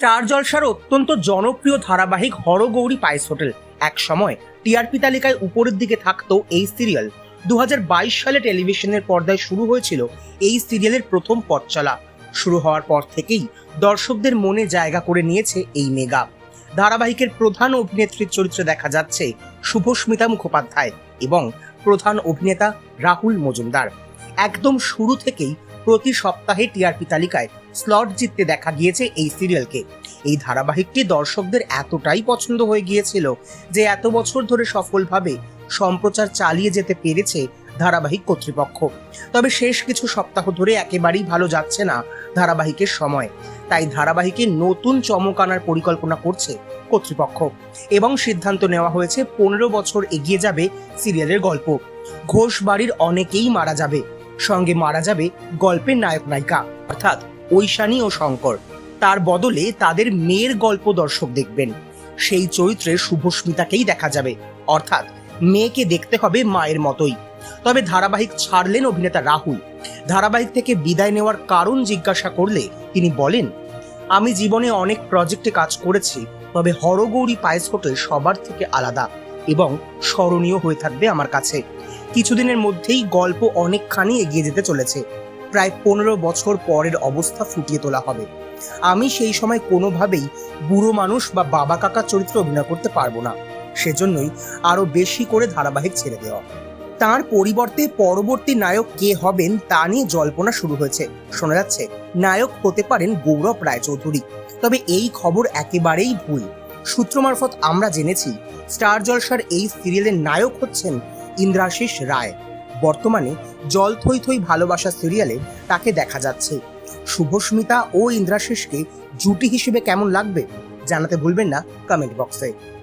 Star জলসার অত্যন্ত জনপ্রিয় ধারাবাহিক হরগৌরী পাইস হোটেল। এক সময় টিআরপি তালিকায় উপরের দিকে থাকতো এই সিরিয়াল। দু হাজার বাইশ সালে টেলিভিশনের পর্দায় শুরু হয়েছিল এই সিরিয়ালের প্রথম পথ চলা শুরু হওয়ার পর থেকেই দর্শকদের মনে জায়গা করে নিয়েছে এই মেগা। ধারাবাহিকের প্রধান অভিনেত্রীর চরিত্রে দেখা যাচ্ছে শুভস্মিতা মুখোপাধ্যায় এবং প্রধান অভিনেতা রাহুল মজুমদার। একদম শুরু থেকেই প্রতি সপ্তাহে টিআরপি তালিকায় স্লট জিততে দেখা গিয়েছে এই সিরিয়ালকে। এই ধারাবাহিকটি দর্শকদের এতটাই পছন্দ হয়ে গিয়েছিল যে এত বছর ধরে সফলভাবে সম্প্রচার চালিয়ে যেতে পেরেছে ধারাবাহিক কর্তৃপক্ষ। তবে শেষ কিছু সপ্তাহ ধরে একেবারেই ভালো যাচ্ছে না ধারাবাহিকের সময়। তাই ধারাবাহিকে নতুন চমক আনার পরিকল্পনা করছে কর্তৃপক্ষ এবং সিদ্ধান্ত নেওয়া হয়েছে পনেরো বছর এগিয়ে যাবে সিরিয়ালের গল্প। ঘোষ বাড়ির অনেকেই মারা যাবে। সঙ্গে মারা যাবে গল্পের নায়ক নায়িকা। অর্থাৎ ঐশানী ও শঙ্কর। তার বদলে তাদের মেয়ের গল্প দর্শক দেখবেন। সেই চরিত্রে শুভস্মিতাকেই দেখা যাবে। অর্থাৎ মেয়েকে দেখতে হবে মায়ের মতোই। তবে ধারাবাহিক ছাড়লেন অভিনেতা রাহুল। ধারাবাহিক থেকে বিদায় নেওয়ার কারণ জিজ্ঞাসা করলে তিনি বলেন, আমি জীবনে অনেক প্রজেক্টে কাজ করেছি, তবে হরগৌরী পায়েস হোটেল সবার থেকে আলাদা এবং স্মরণীয় হয়ে থাকবে আমার কাছে। কিছুদিনের মধ্যেই গল্প অনেকখানি এগিয়ে যেতে চলেছে। প্রায় পনেরো বছর পরের অবস্থা ফুটিয়ে তোলা হবে। আমি সেই সময় কোনোভাবেই বুড়ো মানুষ বা বাবা কাকার চরিত্রে অভিনয় করতে পারব না। সেজন্যই আরও বেশি করে ধারাবাহিক ছেড়ে দেওয়া। তার পরিবর্তে পরবর্তী নায়ক কে হবেন তা নিয়ে জল্পনা শুরু হয়েছে। শোনা যাচ্ছে, নায়ক হতে পারেন গৌরব রায়চৌধুরী। তবে এই খবর একেবারেই ভুল। সূত্র মারফত আমরা জেনেছি, স্টার জলসার এই সিরিয়ালের নায়ক হচ্ছেন ইন্দ্রাশিস রায়। বর্তমানে জল থই থই ভালোবাসা সিরিয়ালে তাকে দেখা যাচ্ছে। শুভস্মিতা ও ইন্দ্রাশিসকে জুটি হিসেবে কেমন লাগবে জানাতে ভুলবেন না কমেন্ট বক্সে